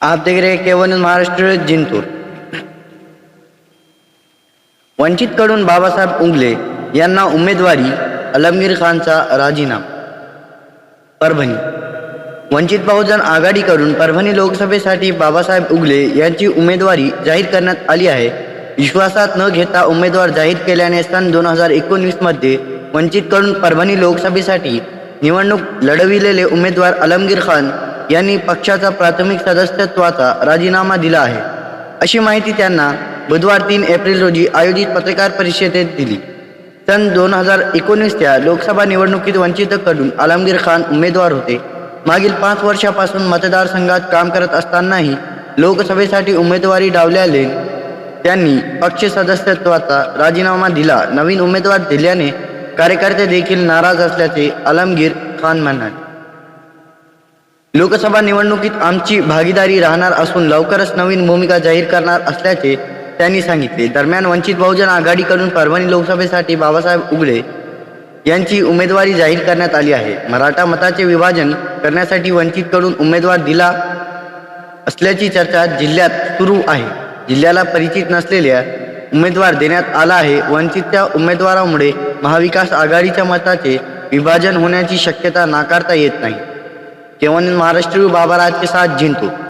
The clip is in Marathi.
आप देख महाराष्ट्र जिंतूर. वंचितकडून बाबासाहेब उंगले यांना उमेदवारी अलमगीर खानचा राजीनामा. परभणी. वंचित बहुजन आघाडीकडून परभणी लोकसभेसाठी बाबासाहेब उगले यांची उमेदवारी जाहीर करण्यात आली आहे. विश्वासात न घेता उमेदवार जाहीर केल्याने सन दोन हजार एकोणीसमध्ये वंचितकडून परभणी लोकसभेसाठी निवडणूक लढविलेले उमेदवार अलमगीर खान यांनी पक्षाचा प्राथमिक सदस्यत्वाचा राजीनामा दिला आहे. अशी माहिती त्यांना बुधवार तीन एप्रिल रोजी आयोजित पत्रकार परिषदेत दिली. सन दोन हजार एकोणीसच्या लोकसभा निवडणुकीत वंचितकडून आलमगीर खान उमेदवार होते. मागील पाच वर्षापासून मतदारसंघात काम करत असतानाही लोकसभेसाठी उमेदवारी डावल्याने त्यांनी पक्ष सदस्यत्वाचा राजीनामा दिला. नवीन उमेदवार दिल्याने कार्यकर्ते देखील नाराज असल्याचे आलमगीर खान म्हणाले लोकसभा निवडणुकीत आमची भागीदारी राहणार असून लवकरच नवीन भूमिका जाहीर करणार असल्याचे त्यांनी सांगितले. दरम्यान वंचित बहुजन आघाडीकडून परभणी लोकसभेसाठी बाबासाहेब उगले यांची उमेदवारी जाहीर करण्यात आली आहे. मराठा मताचे विभाजन करण्यासाठी वंचितकडून उमेदवार दिला असल्याची चर्चा जिल्ह्यात सुरू आहे. जिल्ह्याला परिचित नसलेल्या उमेदवार देण्यात आला आहे. वंचितच्या उमेदवारामुळे महाविकास आघाडीच्या मताचे विभाजन होण्याची शक्यता नाकारता येत नाही. केवल महाराष्ट्र बाबा राज के साथ जिंतू.